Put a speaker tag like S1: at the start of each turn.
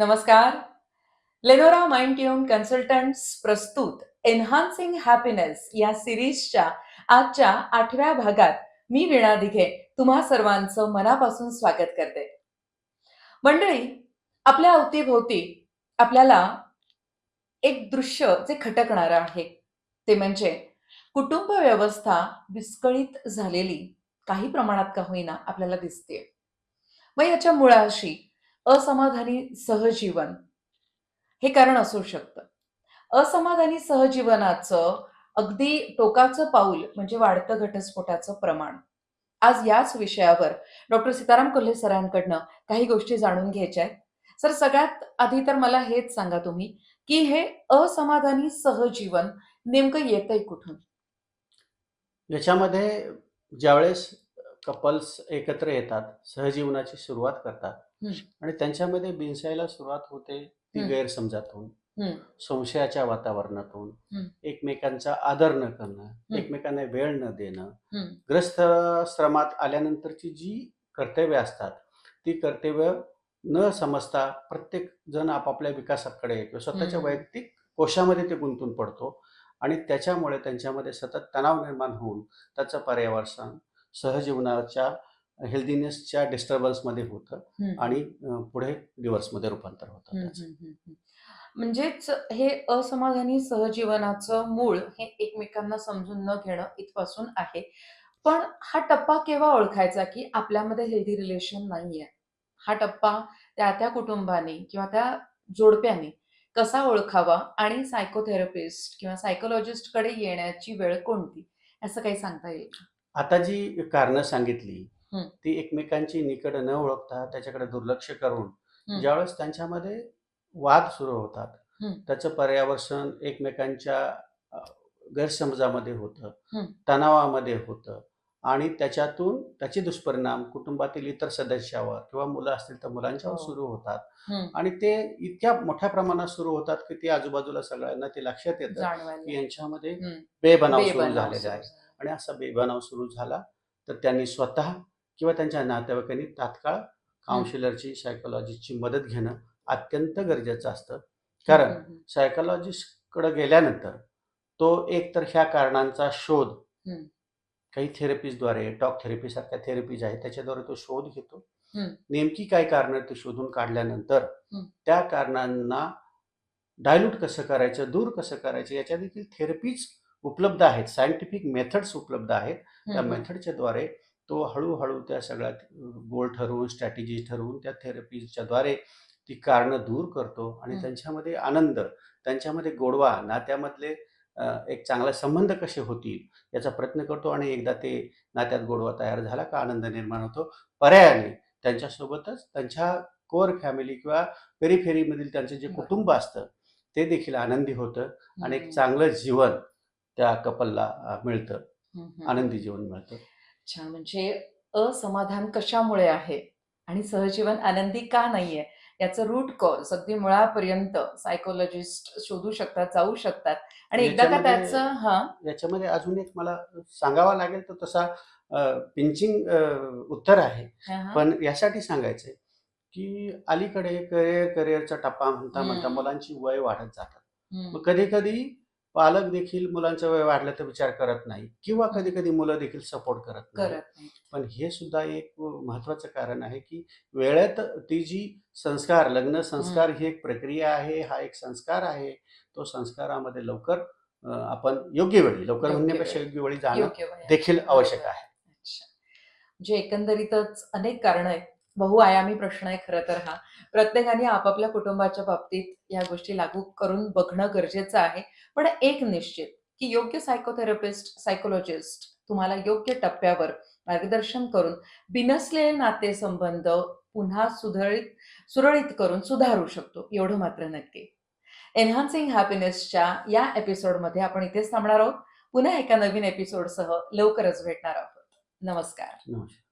S1: नमस्कार. Lenora mind tune consultants प्रस्तुत एन्हान्सिंग happiness या सिरीजच्या आजच्या आठव्या भागात मी वीणा दिघे तुम्हा सर्वांचं मनापासून स्वागत करते. मंडळी आपल्या अवतीभोवती आपल्याला एक दृश्य जे खटकणारं आहे ते म्हणजे कुटुंब व्यवस्था विस्कळीत झालेली काही प्रमाणात का होईना आपल्याला दिसते मग याच्या मुळाशी असमाधानी सहजीवन. हे कारण असू शकतं. असमाधानी सहजीवनाचं अगदी टोकाचं पाऊल म्हणजे वाढतं घटस्फोटाचं प्रमाण. आज याच विषयावर डॉक्टर सीताराम कोल्हे सरांकडनं काही गोष्टी जाणून घ्यायच्या आहेत. सर सगळ्यात आधी तर मला हेच सांगा तुम्ही की हे असमाधानी सहजीवन नेमकं येतंय कुठून?
S2: याच्यामध्ये ज्यावेळेस कपल्स एकत्र येतात सहजीवनाची सुरुवात करतात आणि त्यांच्यामध्ये बिनसायला सुरुवात होते ती. गैरसमजातून. संशयाच्या वातावरणातून. एकमेकांचा आदर न करणं. एकमेकांना वेळ न देणं. ग्रस्त श्रमात आल्यानंतरची जी कर्तव्य असतात ती कर्तव्य न समजता प्रत्येक जण आपापल्या विकासाकडे किंवा स्वतःच्या. वैयक्तिक कोशामध्ये ते गुंतून पडतो आणि त्याच्यामुळे त्यांच्यामध्ये सतत तणाव निर्माण होऊन त्याचं पर्यावरण सहजीवनाच्या हेल्दीनेसच्या डिस्टर्बन्समध्ये होतं. आणि पुढे डिवोर्समध्ये रूपांतर होतं त्याचं.
S1: म्हणजेच हे असमाधानी सहजीवनाचं मूळ हे एकमेकांना समजून न घेणं इथपासून आहे पण हा टप्पा केव्हा ओळखायचा की आपल्यामध्ये हेल्दी रिलेशन नाहीये हा टप्पा त्या त्या कुटुंबाने किंवा त्या जोडप्याने कसा ओळखावा आणि सायकोथेरपिस्ट किंवा सायकोलॉजिस्टकडे येण्याची वेळ कोणती असं काही सांगता येईल?
S2: आता जी कारणं सांगितली. ती एकमेकांची निकड न ओळखता त्याच्याकडे दुर्लक्ष करून. ज्यावेळेस त्यांच्यामध्ये वाद सुरू होतात. त्याचं पर्यावरण एकमेकांच्या गैरसमजामध्ये होतं. तणावामध्ये होतं आणि त्याच्यातून त्याचे दुष्परिणाम कुटुंबातील इतर सदस्यावर किंवा मुलं असतील तर मुलांच्यावर
S1: हो.
S2: सुरू होतात आणि ते इतक्या मोठ्या प्रमाणात सुरू होतात की ते आजूबाजूला सगळ्यांना ते लक्षात येतं की यांच्यामध्ये. बेबनाव सुरू झालेला आहे. आणि असा बेबनाव सुरू झाला तर त्यांनी स्वतः किंवा त्यांच्या नातेवाईकांनी तात्काळ काउन्सिलरची सायकोलॉजिस्टची मदत घेणं अत्यंत गरजेचं असतं. कारण सायकोलॉजिस्टकडे गेल्यानंतर तो एक तर ह्या कारणांचा शोध. काही थेरपीजद्वारे टॉक थेरपी सारख्या थेरपीज आहेत त्याच्याद्वारे तो शोध घेतो. नेमकी काय कारणं ते शोधून काढल्यानंतर. त्या कारणांना डायल्यूट कसं करायचं दूर कसं करायचं याच्या देखील थेरपीज उपलब्ध आहेत. सायंटिफिक मेथड्स उपलब्ध आहेत. त्या मेथडच्या द्वारे तो हळूहळू त्या सगळ्यात गोल ठरवून स्ट्रॅटेजी ठरवून त्या थेरपीच्या द्वारे ती कारणं दूर करतो आणि. त्यांच्यामध्ये आनंद त्यांच्यामध्ये गोडवा नात्यामधले एक चांगला संबंध कसे होतील याचा प्रयत्न करतो आणि एकदा ते नात्यात गोडवा तयार झाला का आनंद निर्माण होतो पर्यायाने त्यांच्यासोबतच त्यांच्या कोर फॅमिली किंवा पेरीफेरीमधील त्यांचं जे. कुटुंब असतं ते देखील आनंदी होतं आणि एक चांगलं जीवन त्या कपलला मिळतं. आनंदी जीवन मिळतं
S1: अच्छा म्हणजे असमाधान कशामुळे आहे? आणि सहजीवन आनंदी का नाहीये? याचं रूट कॉज अगदी मुळापर्यंत सायकोलॉजिस्ट शोधू शकतात जाऊ शकतात. आणि एकदा का
S2: याच्यामध्ये-
S1: त्याचं हा?
S2: याच्यामध्ये अजून एक मला सांगावा लागेल तर तसा पिंचिंग उत्तर आहे.
S1: हा, हा.
S2: पण यासाठी सांगायचंय की अलीकडे करिअर करिअरचा टप्पा म्हणता म्हणता
S1: हम्म.
S2: मुलांची वय वाढत जातात.
S1: हम्म,
S2: मग कधी कधी पालक देखील मुलांचं वय वाढलं तर विचार करत नाही किंवा कधी कधी मुलं देखील सपोर्ट करत नाही. पण हे सुद्धा एक महत्वाचं कारण आहे की वेळेत ती जी संस्कार लग्न संस्कार ही. एक प्रक्रिया आहे हा एक संस्कार आहे तो संस्कारामध्ये लवकर आपण योग्य वेळी लवकर म्हणण्यापेक्षा. योग्य वेळी जाणं. देखील आवश्यक आहे.
S1: म्हणजे एकंदरीतच अनेक कारण आहेत. बहुआयामी प्रश्न आहे खरं तर हा. प्रत्येकाने आपापल्या कुटुंबाच्या बाबतीत या गोष्टी लागू करून बघणं गरजेचं आहे. पण एक निश्चित की योग्य सायकोथेरपिस्ट सायकोलॉजिस्ट तुम्हाला योग्य टप्प्यावर मार्गदर्शन करून बिनसलेले नातेसंबंध पुन्हा सुधारित सुरळीत करून सुधारू शकतो. एवढं मात्र नक्की. एन्हान्सिंग हॅपीनेसच्या या एपिसोडमध्ये आपण इथेच थांबणार आहोत. पुन्हा एका नवीन एपिसोडसह लवकरच भेटणार आहोत. नमस्कार.
S2: नमस्कार.